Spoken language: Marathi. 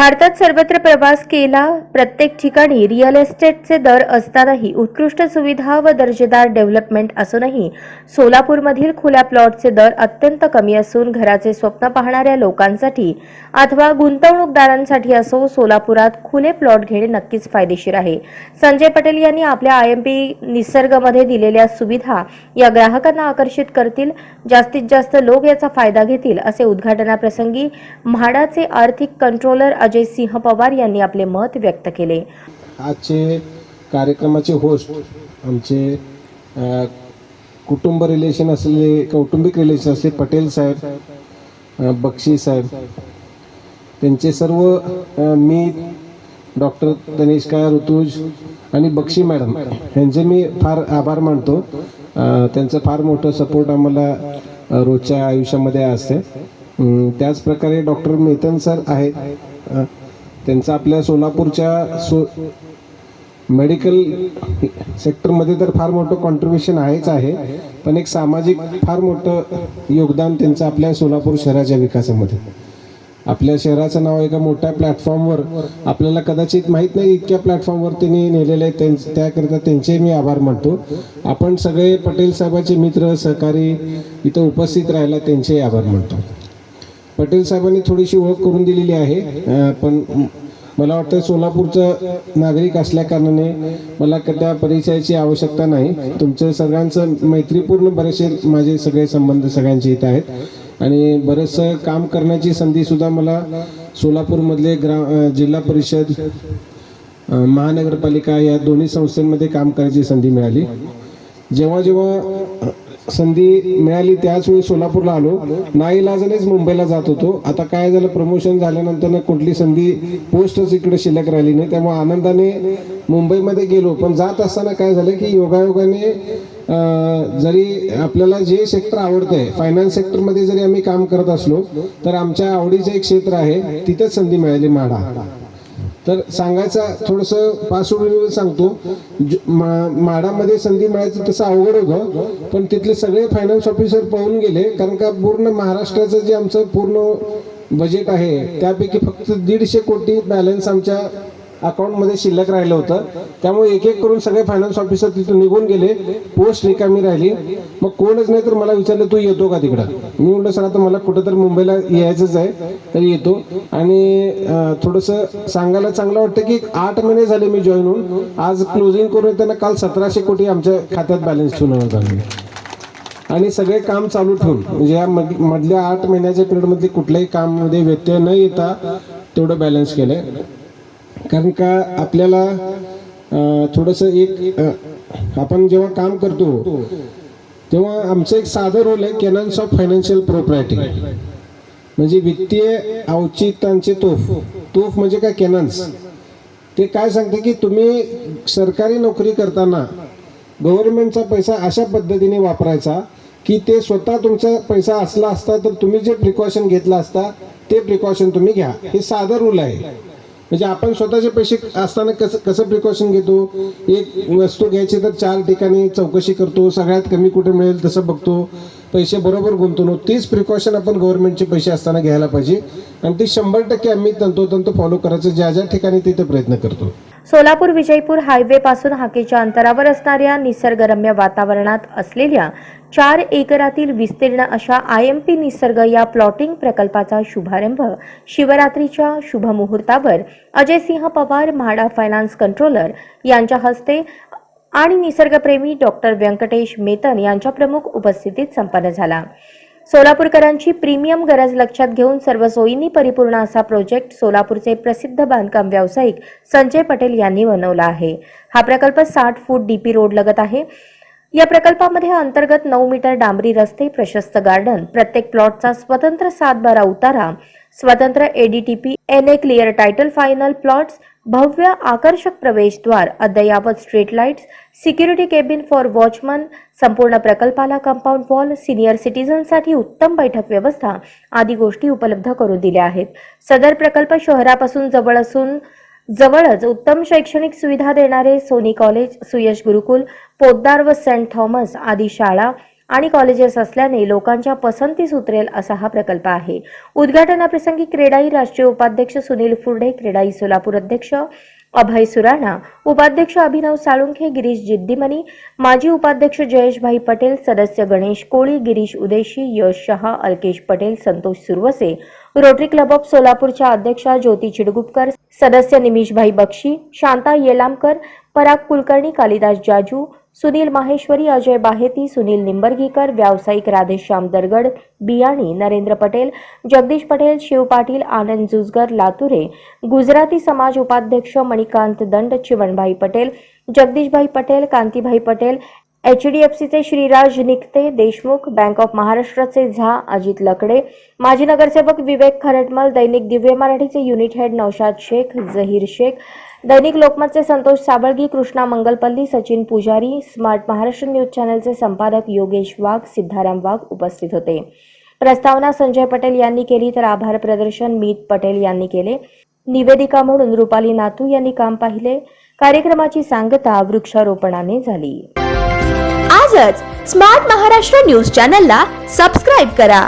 भारतात सर्वत्र प्रवास केला प्रत्येक ठिकाणी रिअल एस्टेटचे दर असतानाही उत्कृष्ट सुविधा व दर्जेदार डेव्हलपमेंट असूनही सोलापूरमधील खुल्या प्लॉटचे दर अत्यंत कमी असून घराचे स्वप्न पाहणाऱ्या लोकांसाठी अथवा गुंतवणूकदारांसाठी असो सोलापुरात खुले प्लॉट घेणे नक्कीच फायदेशीर आहे. संजय पटेल यांनी आपल्या आय एम पी निसर्गमध्ये दिलेल्या सुविधा या ग्राहकांना आकर्षित करतील जास्तीत जास्त लोक याचा फायदा घेतील असे उद्घाटनाप्रसंगी म्हाडाचे आर्थिक कंट्रोलर अजय सिंह पवार यांनी आपले मत व्यक्त केले. आजचे कार्यक्रमाचे होस्ट आमचे कुटुंब रिलेशन असलेले कौटुंबिक रिलेशन असले पटेल साहेब बक्षी साहेब त्यांचे सर्व मी डॉक्टर तनिष्का ऋतुज आणि बक्षी मॅडम यांचे मी फार आभार मानतो. त्यांचं फार मोठं सपोर्ट आम्हाला रोजच्या आयुष्यामध्ये असते. त्याचप्रकारे डॉक्टर मेतन सर आहेत. त्यांचं आपल्या सोलापूरच्या सो मेडिकल सेक्टरमध्ये तर फार मोठं कॉन्ट्रीब्युशन आहेच आहे पण एक सामाजिक फार मोठं योगदान त्यांचं आपल्या सोलापूर शहराच्या विकासामध्ये. आपल्या शहराचं नाव एका मोठ्या प्लॅटफॉर्मवर आपल्याला कदाचित माहीत नाही इतक्या प्लॅटफॉर्मवर त्यांनी नेलेले आहे त्यां- त्याकरिता त्यांचे मी आभार मानतो. आपण सगळे पटेल साहेबाचे मित्र सहकारी इथं उपस्थित राहायला त्यांचेही आभार मानतो. पटेल साहेबांनी थोडीशी ओळख करून दिलेली आहे. पण मला वाटतं सोलापूरचा नागरिक असल्या कारणाने मला त्या परिचयाची आवश्यकता नाही. तुमचं सगळ्यांचं मैत्रीपूर्ण बरेचसे माझे सगळे संबंध सगळ्यांचे इथे आहेत. आणि बरंचसं काम करण्याची संधी सुद्धा मला सोलापूरमधले ग्रा जिल्हा परिषद महानगरपालिका या दोन्ही संस्थांमध्ये काम करायची संधी मिळाली. जेव्हा जेव्हा संधी मिळाली त्याच वेळी सोलापूरला आलो. नाईलाजानेच मुंबईला जात होतो. आता काय झालं प्रमोशन झाल्यानंतर कुठली संधी पोस्टच इकडे शिल्लक राहिली नाही. त्यामुळे आनंदाने मुंबईमध्ये गेलो. पण जात असताना काय झालं की योगायोगाने जरी आपल्याला जे सेक्टर आवडतंय फायनान्स सेक्टरमध्ये जरी आम्ही काम करत असलो तर आमच्या आवडीचं एक क्षेत्र आहे तिथंच संधी मिळाली माडा तर सांगायचा थोडंसं पार्श्वभूमीवर सांगतो. ज- मा- माडामध्ये संधी मिळायचं तसं अवघड होतं पण तिथले सगळे फायनान्स ऑफिसर पळून गेले. कारण का पूर्ण महाराष्ट्राचं जे आमचं पूर्ण बजेट आहे त्यापैकी फक्त दीडशे कोटी बॅलन्स आमच्या अकाउंटमध्ये शिल्लक राहिलं होतं. त्यामुळे एक एक करून सगळे फायनान्स ऑफिसर तिथून निघून गेले. पोस्ट रिकामी राहिली. मग कोणच नाही तर मला विचारलं तू येतो का तिकडं? मी म्हटलं सर आता मला कुठं तर मुंबईला यायचंच आहे. तर येतो. आणि थोडंसं सांगायला चांगलं वाटतं की आठ महिने झाले मी जॉईन होऊन. आज क्लोजिंग करून येताना काल सतराशे कोटी आमच्या खात्यात बॅलन्स ठेवून झाले आणि सगळे काम चालू ठेवून म्हणजे या मध- मधल्या आठ महिन्याच्या पिरियडमध्ये कुठल्याही काममध्ये व्यत्यय न येता तेवढं बॅलन्स केलंय. कारण का आपल्याला थोडंसं एक आपण जेव्हा काम करतो तेव्हा आमचं एक साधं रोल आहे केनन्स ऑफ फायनान्शियल प्रोपर्टी म्हणजे वित्तीय औचित्यांचे तोफ. तोफ म्हणजे काय? केनन्स ते काय सांगते की तुम्ही सरकारी नोकरी करताना गव्हर्नमेंटचा पैसा अशा पद्धतीने वापरायचा की ते स्वतः तुमचा पैसा असला असता तर तुम्ही जे प्रिकॉशन घेतला असता ते प्रिकॉशन तुम्ही घ्या. हे साधं रूल आहे. म्हणजे आपण स्वतःचे पैसे असताना कसं कसं प्रिकॉशन घेतो? एक वस्तू घ्यायची तर चार ठिकाणी चौकशी करतो सगळ्यात कमी कुठे मिळेल तसं बघतो. पैसे बरोबर गुंतवणूक तीच प्रिकॉशन आपण गव्हर्नमेंटचे पैसे असताना घ्यायला पाहिजे. आणि ते शंभर टक्के आम्ही तंतोतंत फॉलो करायचं ज्या ज्या ठिकाणी तिथे प्रयत्न करतो. सोलापूर विजयपूर हायवे पासून हाकेच्या अंतरावर असणाऱ्या निसर्गरम्य वातावरणात असलेल्या चार एकरातील विस्तीर्ण अशा आय एम पी निसर्ग या प्लॉटिंग प्रकल्पाचा शुभारंभ शिवरात्रीच्या शुभमुहूर्तावर अजयसिंह पवार म्हाडा फायनान्स कंट्रोलर यांच्या हस्ते आणि निसर्गप्रेमी डॉक्टर व्यंकटेश मेतन यांच्या प्रमुख उपस्थितीत संपन्न झाला. सोलापूरकरांची प्रीमियम गरज लक्षात घेऊन सर्व सोयींनी परिपूर्ण असा प्रोजेक्ट सोलापूरचे प्रसिद्ध बांधकाम व्यावसायिक संजय पटेल यांनी बनवला आहे. हा प्रकल्प साठ फूट डीपी रोड लगत आहे. या प्रकल्पामध्ये अंतर्गत नऊ मीटर डांबरी रस्ते प्रशस्त गार्डन प्रत्येक प्लॉटचा स्वतंत्र सातबारा उतारा स्वतंत्र ADTP N A clear title final plots भव्य आकर्षक प्रवेशद्वार अद्ययावत street lights security cabin for watchman संपूर्ण प्रकल्पाला कंपाऊंड वॉल सिनियर सिटीजनसाठी उत्तम बैठक व्यवस्था आदी गोष्टी उपलब्ध करून दिल्या आहेत. सदर प्रकल्प शहरापासून जवळ असून जवळच उत्तम शैक्षणिक सुविधा देणारे सोनी कॉलेज सुयश गुरुकुल पोद्दार व सेंट थॉमस आदी शाळा आणि कॉलेजेस असल्याने लोकांच्या पसंतीस उतरेल असा हा प्रकल्प आहे. उद्घाटनाप्रसंगी क्रेडाई राष्ट्रीय उपाध्यक्ष सुनील फुर्डे क्रेडाई सोलापूर अध्यक्ष अभय सुराणा उपाध्यक्ष अभिनव साळुंखे गिरीश जिद्दीमनी माजी उपाध्यक्ष जयेशभाई पटेल सदस्य Ganesh Koli Girish Udeshi Yash Shah Alkesh Patel Santosh Survase Rotary club of सोलापूरच्या अध्यक्षा ज्योती चिडगुपकर सदस्य निमिषभाई बक्षी शांता येलामकर पराग कुलकर्णी कालिदास जाजू सुनील माहेश्वरी अजय बाहेती सुनील निंबर्गीकर व्यावसायिक राधेश्याम दरगड बियाणी नरेंद्र पटेल जगदीश पटेल शिव पाटील आनंद जुजगर लातुरे गुजराती समाज उपाध्यक्ष Manikant Dand Chivanbhai Patel Jagdishbhai Patel Kantibhai Patel H D F सीचे श्रीराज निकते देशमुख बँक ऑफ महाराष्ट्राचे झा अजित लकडे माजी नगरसेवक विवेक खरटमल दैनिक दिव्य मराठीचे युनिट हेड नौशाद शेख जहीर शेख दैनिक लोकमतचे संतोष साबळगी कृष्णा मंगलपल्ली सचिन पुजारी स्मार्ट महाराष्ट्र न्यूज चॅनलचे संपादक योगेश वाघ सिद्धाराम वाघ उपस्थित होते. प्रस्तावना संजय पटेल यांनी केली तर आभार प्रदर्शन मीत पटेल यांनी केले. निवेदिका म्हणून रुपाली नातू यांनी काम पाहिले. कार्यक्रमाची सांगता वृक्षारोपणाने झाली. आजच स्मार्ट महाराष्ट्र न्यूज चॅनलला सबस्क्राईब करा.